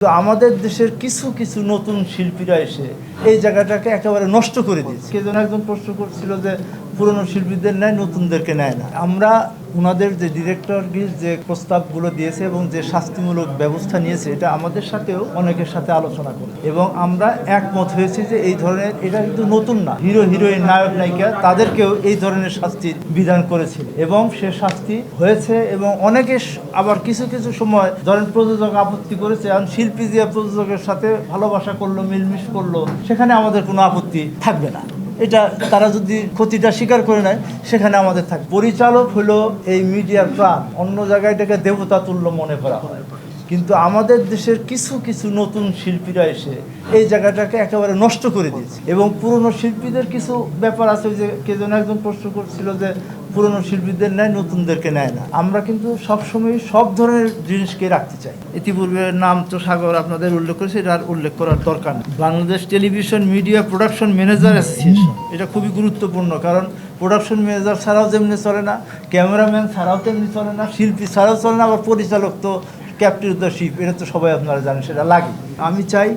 তো আমাদের দেশের কিছু কিছু নতুন শিল্পীরা এসে এই জায়গাটাকে একেবারে নষ্ট করে দিয়েছে। কে যেন একজন প্রশ্ন করছিল যে পুরনো শিল্পীদের নেয়, নতুনদেরকে নেয় না। আমরা ওনাদের যে ডিরেক্টর যে প্রস্তাবগুলো দিয়েছে এবং যে শাস্তিমূলক ব্যবস্থা নিয়েছে, এটা আমাদের সাথেও অনেকের সাথে আলোচনা করি। এবং আমরা একমত হয়েছি যে এই ধরনের, এটা কিন্তু নতুন না। হিরো, হিরোইন, নায়ক, নায়িকা, তাদেরকেও এই ধরনের শাস্তির বিধান করেছিল। এবং সে শাস্তি হয়েছে এবং অনেকে আবার কিছু কিছু সময় ধরেন প্রযোজক আপত্তি করেছে, এখন শিল্পী যে প্রযোজকের সাথে ভালোবাসা করল, মিলমিশ করল, সেখানে আমাদের কোনো আপত্তি থাকবে না। এটা তারা যদি ক্ষতিটা স্বীকার করে নেয়, সেখানে আমাদের থাকে পরিচালক হলো এই মিডিয়ার প্রাণ অন্য জায়গায় এটাকে দেবতা তুল্য মনে করা হয়। কিন্তু আমাদের দেশের কিছু কিছু নতুন শিল্পীরা এসে এই জায়গাটাকে একেবারে নষ্ট করে দিয়েছে। এবং পুরনো শিল্পীদের কিছু ব্যাপার আছে যে কে যেন একজন প্রশ্ন করছিল যে পুরনো শিল্পীদের নেয় নতুনদেরকে নেয় না। আমরা কিন্তু সবসময় সব ধরনের জিনিসকে রাখতে চাই। ইতিপূর্বে নাম তো সাগর আপনাদের উল্লেখ করেছে, এটা আর উল্লেখ করার দরকার নেই। Bangladesh television media production manager association, এটা খুবই গুরুত্বপূর্ণ, কারণ প্রোডাকশন ম্যানেজার ছাড়াও যেমনি চলে না, ক্যামেরাম্যান ছাড়াও তেমনি চলে না, শিল্পী ছাড়াও চলে না, আবার পরিচালক তো ক্যাপ্টেন দ্য শিপ এটা তো সবাই আপনারা জানেন, সেটা লাগে। আমি চাই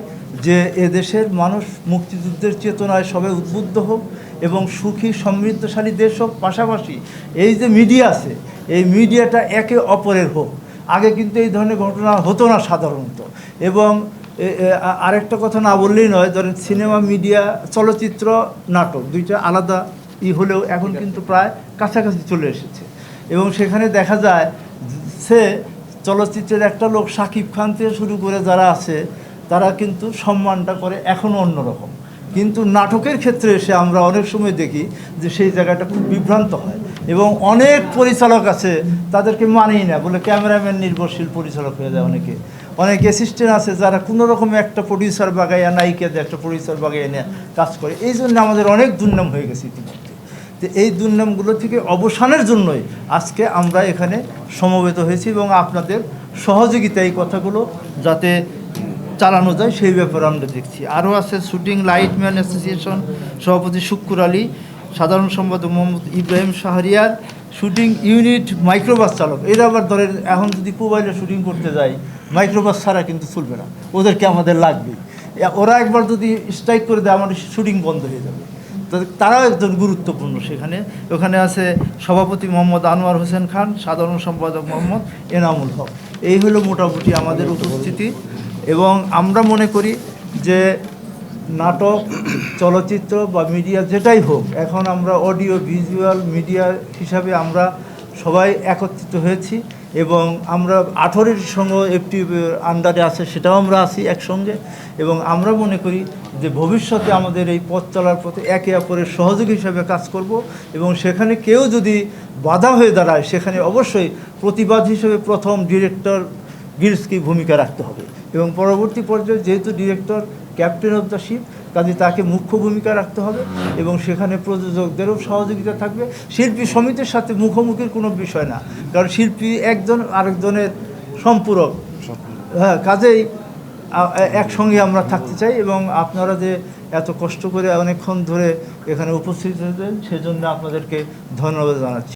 যে এদেশের মানুষ মুক্তিযুদ্ধের চেতনায় সবাই উদ্বুদ্ধ হোক এবং সুখী, সমৃদ্ধশালী দেশ হোক। পাশাপাশি এই যে মিডিয়া আছে, এই মিডিয়াটা একে অপরের হোক। আগে কিন্তু এই ধরনের ঘটনা হতো না সাধারণত। এবং আরেকটা কথা না বললেই নয়, ধরেন সিনেমা, মিডিয়া, চলচ্চিত্র, নাটক, দুইটা আলাদা ই হলেও এখন কিন্তু প্রায় কাছাকাছি চলে এসেছে। এবং সেখানে দেখা যায় সে চলচ্চিত্রের একটা লোক শাকিব খান থেকে শুরু করে যারা আছে, তারা কিন্তু সম্মানটা করে এখনও অন্যরকম। কিন্তু নাটকের ক্ষেত্রে এসে আমরা অনেক সময় দেখি যে সেই জায়গাটা খুব বিভ্রান্ত হয় এবং অনেক পরিচালক আছে তাদেরকে মানেই না, বলে ক্যামেরাম্যান নির্ভরশীল পরিচালক হয়ে যায় অনেকে। অনেক অ্যাসিস্ট্যান্ট আছে যারা কোনো রকম একটা প্রডিউসার বাগাইয়া নায়িকা দিয়ে একটা প্রডিউসার বাগাইয়া নিয়ে কাজ করে। এই জন্য আমাদের অনেক দুর্নাম হয়ে গেছে ইতিমধ্যে। তো এই দুর্নামগুলো থেকে অবসানের জন্যই আজকে আমরা এখানে সমবেত হয়েছি এবং আপনাদের সহযোগিতা এই কথাগুলো যাতে চালানো যায় সেই ব্যাপারে আমরা দেখছি। আরও আছে শুটিং, লাইটম্যান অ্যাসোসিয়েশন সভাপতি শুক্কুর আলী, সাধারণ সম্পাদক Mohammad Ibrahim Shahriar, shooting unit microbus চালক। এরা আবার ধরেন, এখন যদি মোবাইলে শুটিং করতে যাই মাইক্রোবাস ছাড়া কিন্তু চলবে না। ওদেরকে আমাদের লাগবেই। এ- ওরা একবার যদি স্ট্রাইক করে দেয়, আমাদের শুটিং বন্ধ হয়ে যাবে। তারাও একজন গুরুত্বপূর্ণ সেখানে। ওখানে আছে সভাপতি মোহাম্মদ আনোয়ার হোসেন খান, সাধারণ সম্পাদক মোহাম্মদ এনামুল হক। এই হলো মোটামুটি আমাদের উপস্থিতি। এবং আমরা মনে করি যে নাটক, চলচ্চিত্র বা মিডিয়া যেটাই হোক, এখন আমরা অডিও, ভিজুয়াল মিডিয়া হিসাবে আমরা সবাই একত্রিত হয়েছি। এবং আমরা আঠেরোর সঙ্গে একটি আন্ডারে আছে, সেটাও আমরা আছি একসঙ্গে। এবং আমরা মনে করি যে ভবিষ্যতে আমাদের এই পথ চলার পথে একে অপরের সহযোগী হিসাবে কাজ করব এবং সেখানে কেউ যদি বাধা হয়ে দাঁড়ায়, সেখানে অবশ্যই প্রতিবাদ হিসেবে প্রথম ডিরেক্টর গিলসকে ভূমিকা রাখতে হবে। এবং পরবর্তী পর্যায়ে যেহেতু director, captain of the ship কাজে তাকে মুখ্য ভূমিকা রাখতে হবে এবং সেখানে প্রযোজকদেরও সহযোগিতা থাকবে। শিল্পী সমিতির সাথে মুখোমুখির কোনো বিষয় না কারণ শিল্পী একজন আরেকজনের সম্পূরক। হ্যাঁ কাজেই একসঙ্গে আমরা থাকতে চাই এবং আপনারা যে এত কষ্ট করে অনেকক্ষণ ধরে এখানে উপস্থিত হয়েছেন সেজন্য আপনাদেরকে ধন্যবাদ জানাচ্ছি।